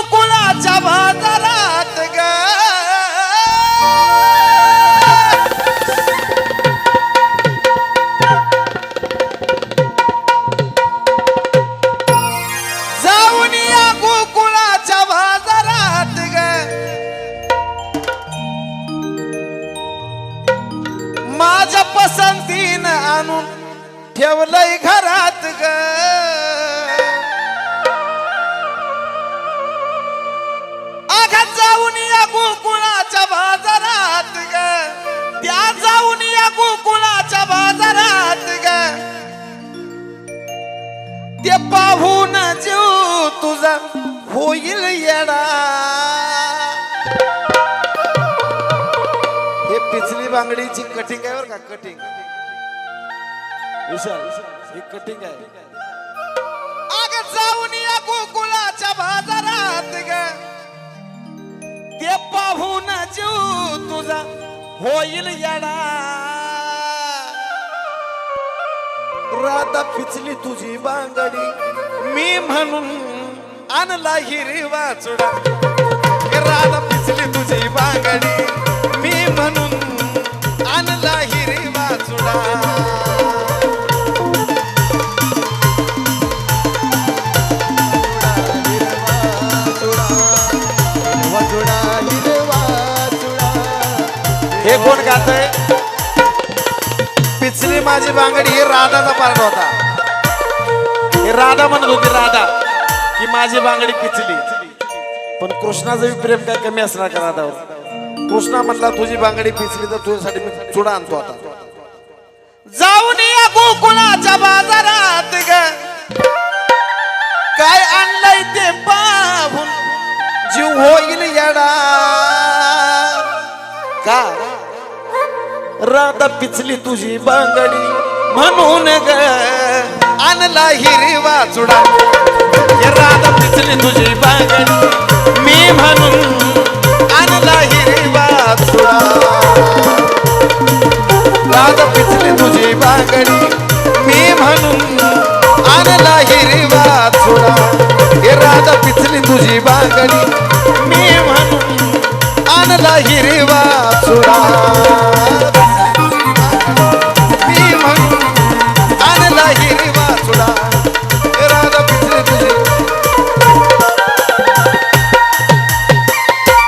गोकुळाच्या बाजारात ग. ग. माझ्या पसंतीनं आणून ठेवलंय घरात ग. जाऊन या गोकुळाच्या बाजारात ग. त्या जाऊन या गोकुळाच्या बाजारात ग. ते पाहून जीव तुझा होईल येडा. हे पिचली बांगडीची कटिंग आहे बरं का कटिंग विशाल ही कटिंग आहे. अग जाऊन या गोकुळाच्या होईल येडा. राधा पिचली तुझी बांगडी. मी म्हणून आणला हिरी वाचडा राधा पिचली तुझी बांगडी. हे कोण गातय? पिचली माझी बांगडी ही राधाचा पार्ट होता. हे राधा म्हणत होती राधा की माझी बांगडी पिचली. पण कृष्णाचं प्रेम काय कमी असणार का राधावर? कृष्णा म्हटला तुझी बांगडी पिचली तर तुझ्यासाठी मी चुडा आणतो आता. जाऊन या गोकुळाच्या बाजारात ग. काय आणलंय ते पाहून जीव होईल येडा. का? राधा पिचली तुझी बांगडी म्हणून ग. आणला हिरवा चुडा राधा पिचली तुझी बांगडी मी म्हणून आणला हिरवा चुडा राधा पिचली तुझी बांगडी मी म्हणून आणला हिरवा चुडा हे राधा पिचली तुझी बांगडी मी म्हणून आणला हिरवा